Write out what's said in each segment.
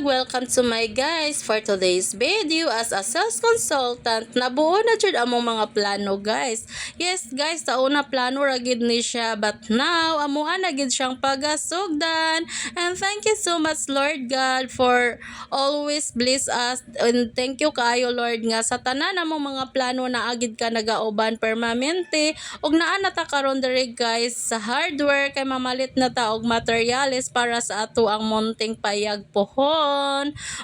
vlog! Welcome to my guys for today's video as a sales consultant nabuo na jud among mga plano guys. Yes guys, sa una plano ra gid ni siya but now amuha na gid siyang pagasugdan. And thank you so much Lord God for always bless us and thank you kaayo Lord nga sa tanan among mga plano na agid ka nagauban permanente ug naa na ta karon diri guys sa hardware kay mamalit na ta og materials para sa ato ang munting payag pohon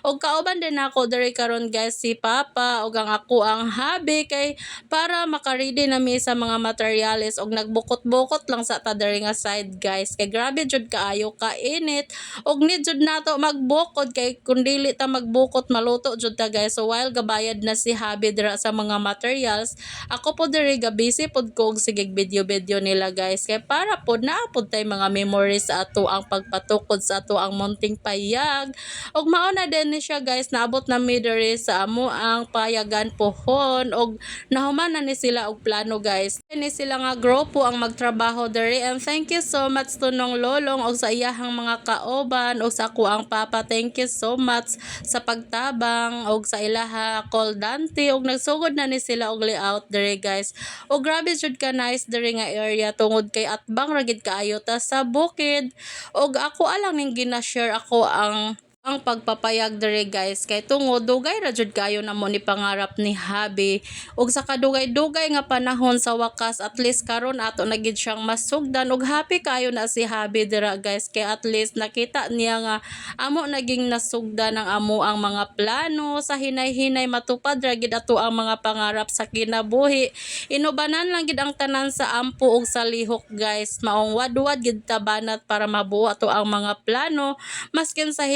ug kauban din ako diri karon guys si Papa ug ang ako ang habi kay para makaredy na mi sa mga materials ug nagbukot-bukot lang sa ta diri nga side guys. Kay grabe jud kaayo ka init. Ug need jud nato magbukod kay kun dili ta magbukot maluto jud ta guys. So while gabayad na si habi dira sa mga materials ako po diri ga busy pod ko og sige video-video nila guys. Kay para pod naapod tay mga memories ato ang pagpatukod sa ato ang munting payag ug mao na din ni siya guys naabot na mi sa amo ang payagan pohon. Ug nahuman na ni sila og plano guys. Ni sila nga grupo ang magtrabaho diri. And thank you so much to nong lolong og sa iyahang mga kaoban og sa ako ang papa. Thank you so much sa pagtabang og sa ilaha call Dante. Og nagsugod na ni sila og layout diri guys. Og grabe jud ka nice diri nga area tungod kay atbang ra gid kaayo ta sa bukid. Og ako alang ning gina-share ako ang ang pagpapayag diri guys. Kay tungod dugay ra jud kayo na mo ni pangarap ni Habi. Ug sa kadugay-dugay nga panahon sa wakas at least karon ato na gid siyang masugdan. Ug happy kayo na si Habi dira guys. Kay at least nakita niya nga amo naging nasugdan ang amo ang mga plano sa hinay-hinay. Matupad ra gid ato ang mga pangarap sa kinabuhi. Inubanan lang gid ang tanan sa ampo ug sa lihok guys. Maong wadwad gid tabanat para mabuo ato ang mga plano. Maskin sa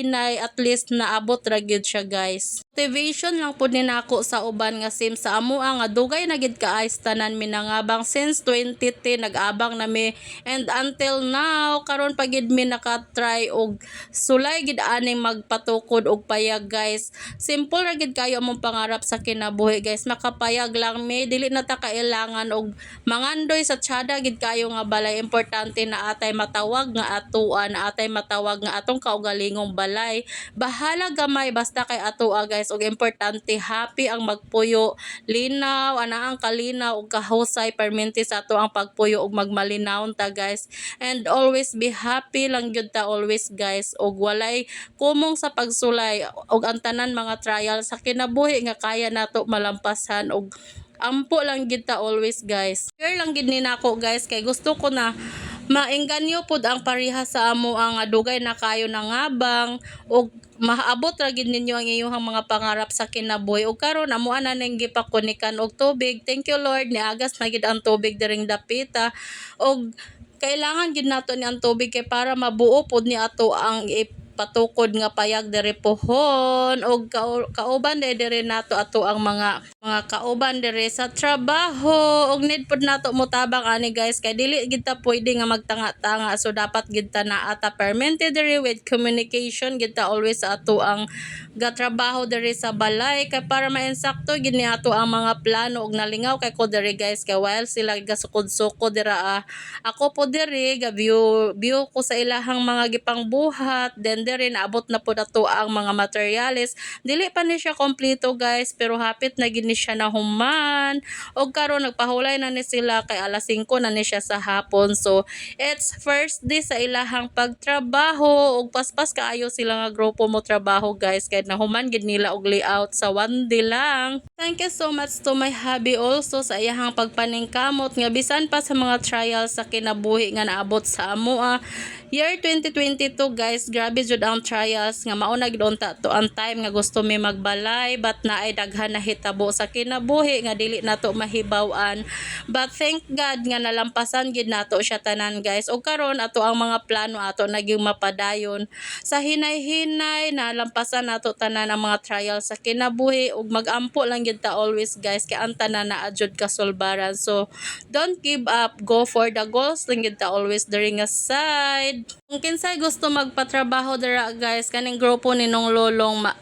hinay-hinay at least naabot ra gyud siya guys motivation lang pud ni nako sa uban nga sim. Sa amo ang nga dugay na gid kaayos tanan minangabang since 2010 nag-abang na mi. And until now karon pa gid mi naka-try og sulay gid aning magpatukod og payag guys. Simple ra gid kayo among pangarap sa kinabuhi guys. Makapayag lang mi. Dili na ta kailangan og mangandoy sa tsada gid kayo nga balay. Importante na atay matawag nga atuan atay matawag nga atong kaugalingong balay. Bahala gamay basta kay atoa guys og importante happy ang magpuyo. Linaw ana ang kalinaw ug kahusay permente sa ato ang pagpuyo ug magmalinaw ta guys. And always be happy lang gyud ta always guys. Ug walay kumong sa pagsulay ug ang tanan mga trial sa kinabuhi nga kaya nato malampasan ug ampo lang gid ta always guys. Share lang gid ni nako guys kay gusto ko na maengganyo pod ang pareha sa amo ang dugay na kayo nangabang ug maabot ra gid ninyo ang inyong mga pangarap sa kinabuhi. Ug karon amo ana ning gipakunikan og tubig. Thank you lord. Niagas na gid ang tubig diring dapita. Ug kailangan gid nato ni ang tubig kay para mabuo pod ni ato ang patukod nga payag diri pohon og kau- kauban de diri nato ato ang mga mga kauban diri sa trabaho. Og need pod nato motabang ani guys. Kay dili gid pwede nga magtanga-tanga. So dapat gid ta na ata permanente diri with communication. Gid ta always ato ang gatrabaho diri sa balay. Kay para mainsakto gid ni ato ang mga plano og nalingaw kay ko diri guys. Kay while sila gasukod-sukod dira ah, ako po diri ga view view ko sa ilahang mga gipangbuhat. Then diri naabot na pod ato ang mga materials dili pa ni siya kompleto guys pero hapit na gid ni siya na human. Og karon nagpahulay na ni sila kay alas 5 na ni siya sa hapon. So it's first day sa ilahang pagtrabaho. Og paspas kaayo sila nga grupo mo trabaho guys kay nahuman gid nila og layout sa one day lang. Thank you so much to my hubby also sa iyahang pagpaningkamot. Nga bisan pa sa mga trials sa kinabuhi nga naabot sa amo ah. Year 2022 guys, grabe jud ang trials nga mauna gid unta to ang time nga gusto mi magbalay but naay daghan na hitabo sa kinabuhi nga dili nato mahibaw-an. But thank God nga nalampasan gid nato siya tanan guys. O karon ato ang mga plano ato naging mapadayon. Sa hinay-hinay nalampasan nato tanan ang mga trials sa kinabuhi ug magampo lang gid ta always guys kay ang tanan na adjud kasulbaran. So don't give up, go for the goals lang gid ta always during a side. Kung kinsay gusto magpatrabaho dira guys, kaning grupo ni nung lolong ma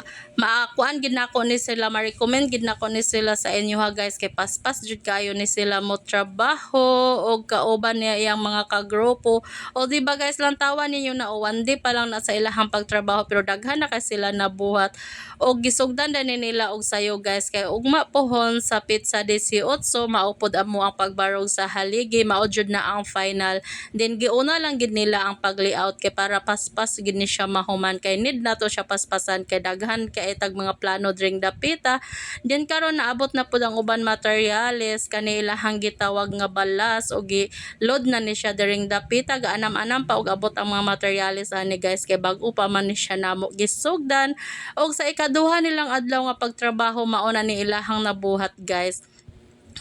maakuan gid nako ni sila ma-recommend gid nako ni sila sa inyo ha guys. Kay paspas jud kayo ni sila mo trabaho og kauban niya iyang mga kagrupo. O di ba guys lang tawa ninyo na o one day pa lang na sa ilahang pagtrabaho pero daghan na kay sila nabuhat. Og gisugdan din nila og sayo guys kay ugma pohon sa pizza 18 maupod amo ang pagbarog sa haligi mao jud na ang final. Then giuna lang gid nila ang pag-layout kay para paspas gid ni siya mahuman kay need na to siya paspasan kay daghan kay tag mga plano dring dapita then karon naabot na pud ang uban materyales kani ilahang gitawag nga balas og gi load na ni siya dring dapita gaanam-anam pa og abot ang mga materyales ani guys kay bag-o pa man ni siya namo gisugdan. Og sa ikaduha nilang adlaw nga pagtrabaho mao na ni ilahang nabuhat guys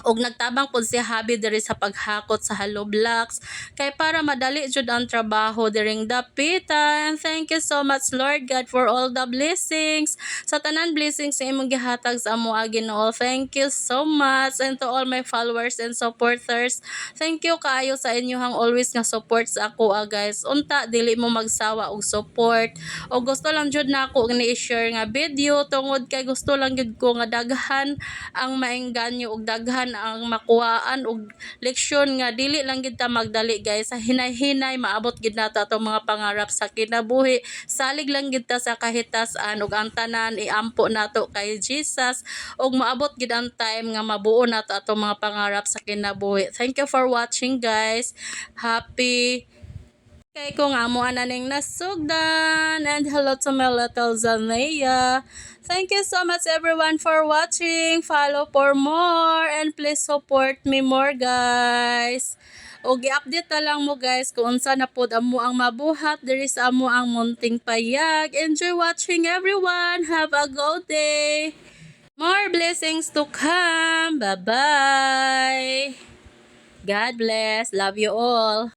og nagtabang pud si Habi diri sa paghakot sa hollow blocks. Kay para madali jud ang trabaho diring dapita and thank you so much Lord God for all the blessings. Sa tanan blessings sa imong gihatag sa amo Ginoo. Thank you so much. And to all my followers and supporters thank you kaayo sa inyong always nga support sa ako ah, guys. Unta dili mo magsawa og support. O gusto lang jud nako ni i-share nga video tungod kay gusto lang jud ko nga daghan ang maengganyo og daghan ang makuhaan og leksyon nga dili lang gid ta magdali guys. Sa hinay-hinay maabot gid nata atong mga pangarap sa kinabuhi. Salig lang gid ta sa kahitasan ug ang tanan iampo nato kay Jesus. Ug maabot gid ang time nga mabuo nato atong mga pangarap sa kinabuhi. Thank you for watching guys. Happy Kay ko nga ananing nasugdan and hello to my little Zanaya. Thank you so much everyone for watching. Follow for more and please support me more guys. O gi-update na lang mo guys kung unsa na pod amo ang mabuhat diri sa amo ang munting payag. Enjoy watching everyone. Have a good day. More blessings to come. Bye-bye. God bless. Love you all.